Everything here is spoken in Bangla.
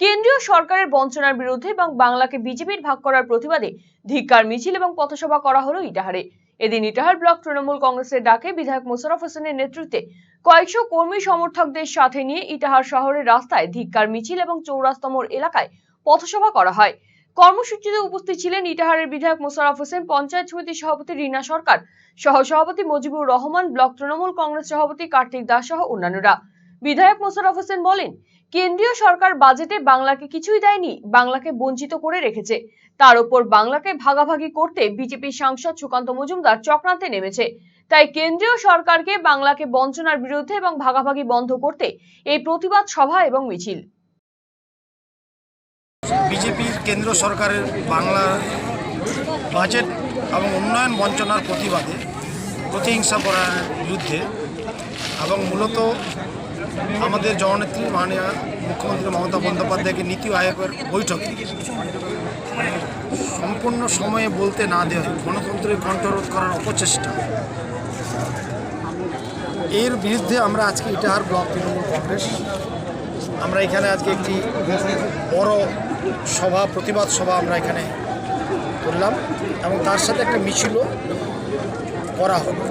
কেন্দ্রীয় সরকারের বঞ্চনার বিরুদ্ধে এবং বাংলাকে বিজেপির ভাগ করার প্রতিবাদে ধিক্কার, মিছিল এবং পথসভা করা হলো ইটাহারে। এদিন ইটাহার ব্লক তৃণমূল কংগ্রেসের ডাকে বিধায়ক মোশাররফ হোসেনের নেতৃত্বে কয়েকশো কর্মী সমর্থকদের সাথে নিয়ে ইটাহার শহরের রাস্তায় ধিক্কার, মিছিল এবং চৌরাস্তমর এলাকায় পথসভা করা হয়। কর্মসূচিতে উপস্থিত ছিলেন ইটাহারের বিধায়ক মোশারফ হোসেন, পঞ্চায়েত সমিতির সভাপতি রীনা সরকার সহ সভাপতি মজিবুর রহমান, ব্লক তৃণমূল কংগ্রেস সভাপতি কার্তিক দাস সহ অন্যান্যরা। বিধায়ক মোশারফ হোসেন বলেন কেন্দ্রীয় সরকার বাজেটে বাংলাকে কিছুই দেয়নি, বাংলাকে বঞ্চিত করে রেখেছে। তার উপর বাংলাকে ভাগাভাগি করতে বিজেপি সাংসদ সুকান্ত মজুমদার চক্রান্তে নেমেছে। তাই কেন্দ্রীয় সরকারকে বাংলাকে বঞ্চনার বিরুদ্ধে এবং ভাগাভাগি বন্ধ করতে এই প্রতিবাদ সভা এবং মিছিল। বিজেপির কেন্দ্র সরকারের বাংলা বাজেট এবং উন্নয়ন বঞ্চনার প্রতিবাদে প্রতিহিংসা করার বিরুদ্ধে এবং মূলত আমাদের জননেত্রী মাননীয় মুখ্যমন্ত্রী মমতা বন্দ্যোপাধ্যায়কে নীতি আয়োগের বৈঠকে সম্পূর্ণ সময়ে বলতে না দেওয়া গণতন্ত্রের কণ্ঠরোধ করার অপচেষ্টা। এর বিরুদ্ধে আমরা আজকে ইটাহার ব্লক তৃণমূল কংগ্রেস, আমরা এখানে আজকে একটি বড় সভা, প্রতিবাদ সভা আমরা এখানে করলাম এবং তার সাথে একটা মিছিলও করা হলো।